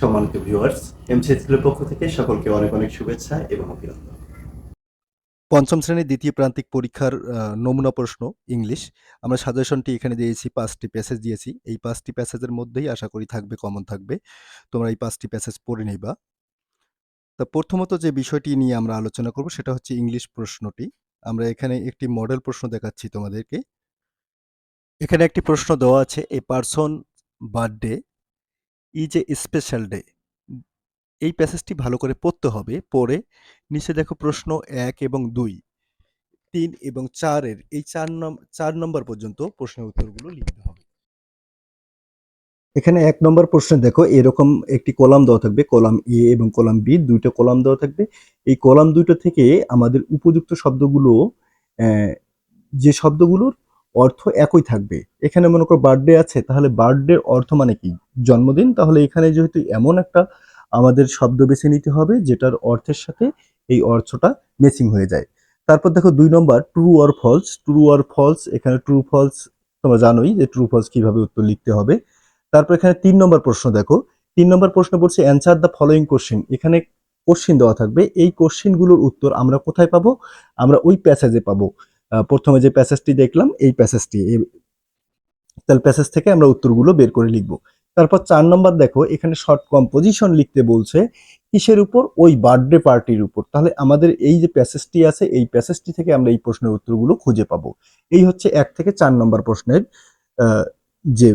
সম্মানিত viewers MC স্কুলের পক্ষ থেকে সকলকে অনেক অনেক শুভেচ্ছা এবং অভিনন্দন। পঞ্চম শ্রেণির দ্বিতীয় প্রান্তিক পরীক্ষার নমুনা প্রশ্ন ইংলিশ আমরা সাজেশনটি এখানে দিয়েছি, পাঁচটি প্যাসেজ দিয়েছি। এই পাঁচটি প্যাসেজের মধ্যেই আশা করি থাকবে কমন থাকবে। তোমরা এই পাঁচটি প্যাসেজ পড়ে নিবা। তা প্রথমত যে বিষয়টি নিয়ে আমরা আলোচনা করব, সেটা হচ্ছে ইংলিশ প্রশ্নটি। আমরা এখানে একটি মডেল প্রশ্ন দেখাচ্ছি তোমাদেরকে। এখানে একটি প্রশ্ন দেওয়া আছে a person birthday is a special day এই প্যাসেজটি ভালো করে পড়তে হবে। পড়ে নিচে দেখো প্রশ্ন এক এবং দুই, তিন এবং চারের, এই চার নম, চার নম্বর পর্যন্ত প্রশ্নের উত্তরগুলো লিখতে হবে। এখানে এক নম্বর প্রশ্নে দেখো, এরকম একটি কলাম দেওয়া থাকবে, কলাম এ এবং কলাম বি দুইটা কলাম দেওয়া থাকবে। এই কলাম দুইটা থেকে আমাদের উপযুক্ত শব্দগুলো যে শব্দগুলোর অর্থ একই থাকবে। এখানে মনে করো বার্থডে আছে, তাহলে বার্থডে অর্থ মানে কি? জন্মদিন? তাহলে এখানে যেহেতু এমন একটা আমাদের শব্দ বেছে নিতে হবে, যেটার অর্থের সাথে এই অর্থটা মেসিং হয়ে যায়। তারপর দেখো দুই নম্বর true or false true or false এখানে ট্রু ফলস তোমরা জানোই যে ট্রু ফলস কীভাবে উত্তর লিখতে হবে। তারপর এখানে তিন নম্বর প্রশ্ন দেখো। তিন নম্বর প্রশ্ন বলছে অ্যান্সার দ্য ফলোয়িং কোশ্চেন এখানে কোশ্চিন দেওয়া থাকবে, এই কোশ্চিনগুলোর উত্তর আমরা কোথায় পাবো? আমরা ওই প্যাসেজে পাবো। প্রথমে যে প্যাসেজটি দেখলাম, এই প্যাসেজটি তাহলে প্যাসেজ থেকে আমরা উত্তরগুলো বের করে লিখব। তারপর চার নম্বর দেখো, এখানে শর্ট কম্পোজিশন লিখতে বলছে, কিসের উপর? ওই বার্থডে পার্টির উপর। তাহলে আমাদের এই যে প্যাসেজটি আছে, এই প্যাসেজটি থেকে আমরা এই প্রশ্নের উত্তরগুলো খুঁজে পাবো। এই হচ্ছে এক থেকে চার নম্বর প্রশ্নের যে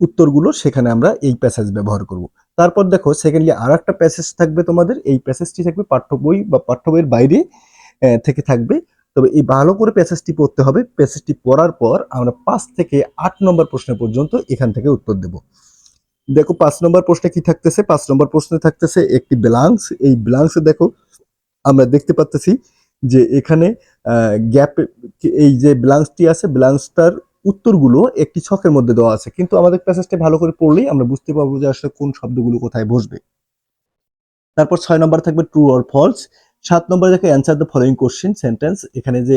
উত্তরগুলো, সেখানে আমরা এই প্যাসেজ ব্যবহার করব। তারপর দেখো সেকেন্ডলি আর একটা প্যাসেজ থাকবে তোমাদের, এই প্যাসেজটি থাকবে পাঠ্য বই বা পাঠ্য বইয়ের বাইরে থেকে থাকবে। তবে এই ভালো করে প্যাসেজটি পড়তে হবে। প্যাসেজটি পড়ার পর আমরা পাঁচ থেকে আট নম্বর প্রশ্ন পর্যন্ত এখান থেকে উত্তর দেব। দেখো, পাঁচ নম্বর প্রশ্নে কি থাকতেছে? পাঁচ নম্বর প্রশ্নে থাকতেছে একটি ব্লাঙ্কস এই ব্লাঙ্কসে দেখো, আমরা দেখতে পাচ্তেছি যে এখানে গ্যাপ এই যে ব্লাঙ্কসটি আছে ব্লাঙ্কসটার উত্তরগুলো একটি ছকের মধ্যে দেওয়া আছে। কিন্তু আমাদের প্যাসেজটা ভালো করে পড়লেই আমরা বুঝতে পারব যে আসলে কোন শব্দগুলো কোথায় বসবে। তারপর ছয় নম্বর থাকবে ট্রু অর ফলস সাত নম্বরে দেখো answer the following question sentence এখানে যে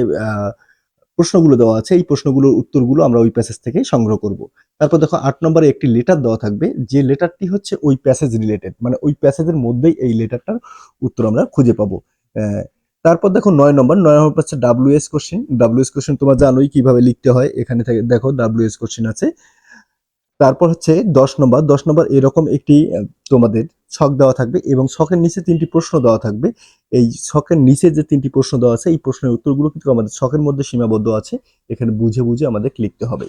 প্রশ্নগুলো দেওয়া আছে, এই প্রশ্নগুলোর উত্তরগুলো আমরা ওই প্যাসেজ থেকে সংগ্রহ করব। তারপর দেখো আট নম্বরে একটি লেটার দেওয়া থাকবে, যে লেটারটি হচ্ছে ওই প্যাসেজ রিলেটেড মানে ওই প্যাসেজের মধ্যেই এই লেটারটার উত্তর আমরা খুঁজে পাবো। তারপর দেখো নয় নম্বর নয় নম্বর হচ্ছে ডাব্লিউএস কোশ্চেন ডাব্লিউএস কোশ্চেন তোমরা জানোই কীভাবে লিখতে হয়, এখানে থেকে দেখো ডাব্লিউ এস কোশ্চেন আছে। তারপর হচ্ছে দশ নম্বর দশ নম্বর এরকম একটি তোমাদের ছক দেওয়া থাকবে এবং ছকের নিচে তিনটি প্রশ্ন দেওয়া থাকবে। এই ছকের নিচে যে তিনটি প্রশ্ন দেওয়া আছে, এই প্রশ্নের উত্তরগুলো কিন্তু আমাদের ছকের মধ্যে সীমাবদ্ধ আছে। এখানে বুঝে বুঝে আমাদের লিখতে হবে।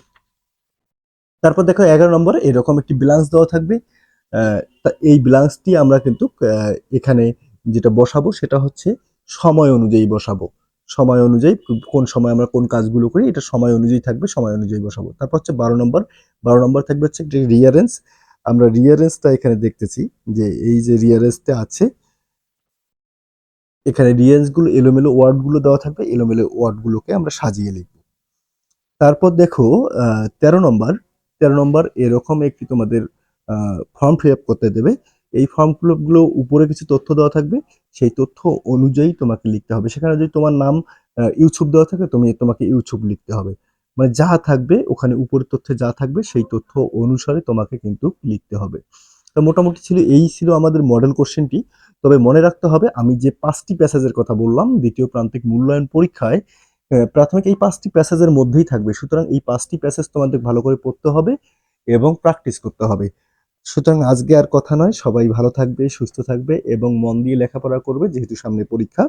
তারপর দেখো এগারো নম্বরে এরকম একটি ব্লান্স দেওয়া থাকবে। এই ব্লান্সটি আমরা কিন্তু এখানে যেটা বসাবো সেটা হচ্ছে সময় অনুযায়ী বসাবো। সময় অনুযায়ী কোন সময় আমরা কোন কাজগুলো করি এটা সময় অনুযায়ী থাকবে সময় অনুযায়ী বসাবো। তারপর হচ্ছে বারো নম্বর বারো নম্বর থাকবে হচ্ছে রিয়ারেন্স আমরা রিয়ারেন্সটা এখানে দেখতেছি যে এই যে রিয়ারেন্সটা আছে এখানে রিয়ারেন্সগুলো এলোমেলো ওয়ার্ডগুলো দেওয়া থাকবে এলোমেলো ওয়ার্ডগুলোকে আমরা সাজিয়ে লিখব। তারপর দেখো আহ, তেরো নম্বর তেরো নম্বর এরকম একটি তোমাদের ফর্ম ফিল আপ করতে দেবে। এই ফর্মগুলো উপরে কিছু তথ্য দেওয়া থাকবে, সেই তথ্য অনুযায়ী তোমাকে লিখতে হবে। সেখানে যদি তোমার নাম ইউটিউব দেওয়া থাকে, তুমি তোমাকে ইউটিউব লিখতে হবে। মানে যা থাকবে, ওখানে উপরের তথ্যে যা থাকবে, সেই তথ্য অনুসারে তোমাকে কিন্তু লিখতে হবে। তো মোটামুটি ছিল, এই ছিল আমাদের মডেল কোশ্চেনটি তবে মনে রাখতে হবে, আমি যে পাঁচটি প্যাসেজের কথা বললাম, দ্বিতীয় প্রান্তিক মূল্যায়ন পরীক্ষায় প্রাথমিক এই পাঁচটি প্যাসেজের মধ্যেই থাকবে। সুতরাং এই পাঁচটি প্যাসেজ তোমাদের ভালো করে পড়তে হবে এবং প্র্যাকটিস করতে হবে। সুতরাং আজকে আর কথা নয়। সবাই ভালো থাকবে, সুস্থ থাকবে এবং মন দিয়ে লেখাপড়া করবে, যেহেতু সামনে পরীক্ষা।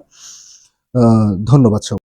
ধন্যবাদ সবাই